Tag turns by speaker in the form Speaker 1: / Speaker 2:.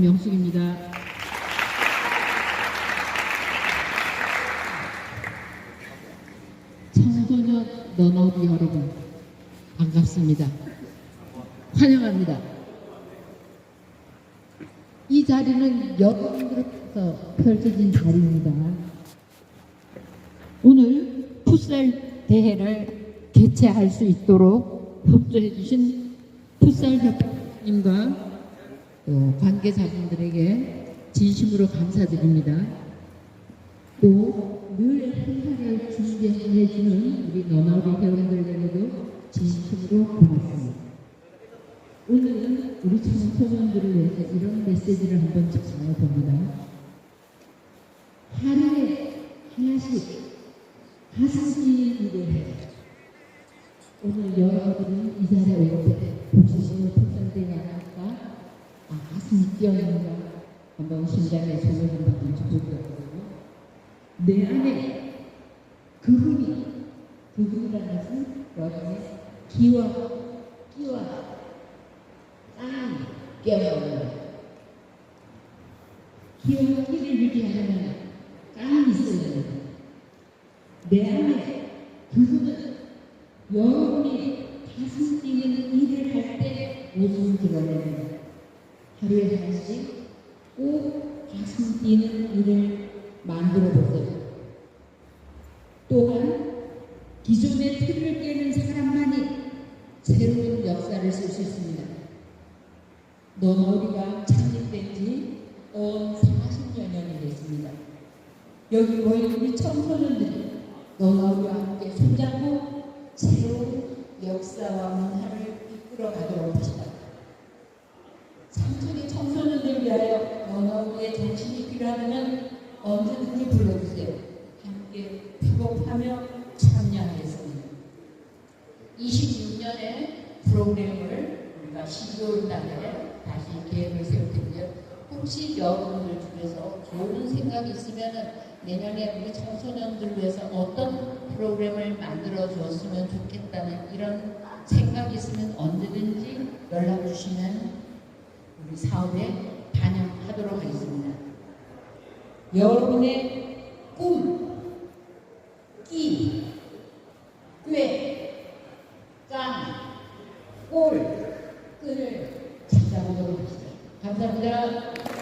Speaker 1: 명숙입니다. 청소년 너너비 여러분 반갑습니다. 환영합니다. 이 자리는 여러분들께서 펼쳐진 자리입니다. 오늘 풋살 대회를 개최할 수 있도록 협조해 주신 풋살 협회님과 또 관계자분들에게 진심으로 감사드립니다. 또 늘 행사를 준비해 주는 우리 너나우리 회원들에게도 진심으로 고맙습니다. 오늘은 우리 청소년들을 위해서 이런 메시지를 한번 전해봅니다. 하루에 하나씩 가슴이 일을 오늘 여러분들은 가슴이 뛰어있는가? 한번 심장에 손을 한번 얹어보고요. 내 안에 그분이, 그분이라는 것은 여러분의 기와, 끼와 땀이 껴있는 기와 끼를 유지하려면 땀이 있어야 됩니다. 내 안에 그분은 여러분이 가슴 뛰는 일을 할 때 모습을 드러냅니다. 하루에 하나씩 꼭 가슴 뛰는 일을 만들어 보세요. 또한 기존의 틀을 깨는 사람만이 새로운 역사를 쓸 수 있습니다. 너머리가 창립된 지온 40여 년이 됐습니다. 여기 모인 우리 청소년들이 너머리와 함께 손잡고 새로운 역사와 문화를 이끌어 가도록 합시다. 필요하다면 언제든지 불러주세요. 함께 협업하며 참여하겠습니다. 26년의 프로그램을 우리가 12월 달에 다시 계획을 세울 텐데요. 혹시 여러분들 중에서 좋은 생각이 있으면 내년에 우리 청소년들 위해서 어떤 프로그램을 만들어 줬으면 좋겠다는 이런 생각이 있으면 언제든지 연락 주시면 우리 사업에 반영하도록 하겠습니다. 여러분의 꿈, 끼, 꾀, 깡, 꼴, 끈을 찾아보도록 합시다. 감사합니다.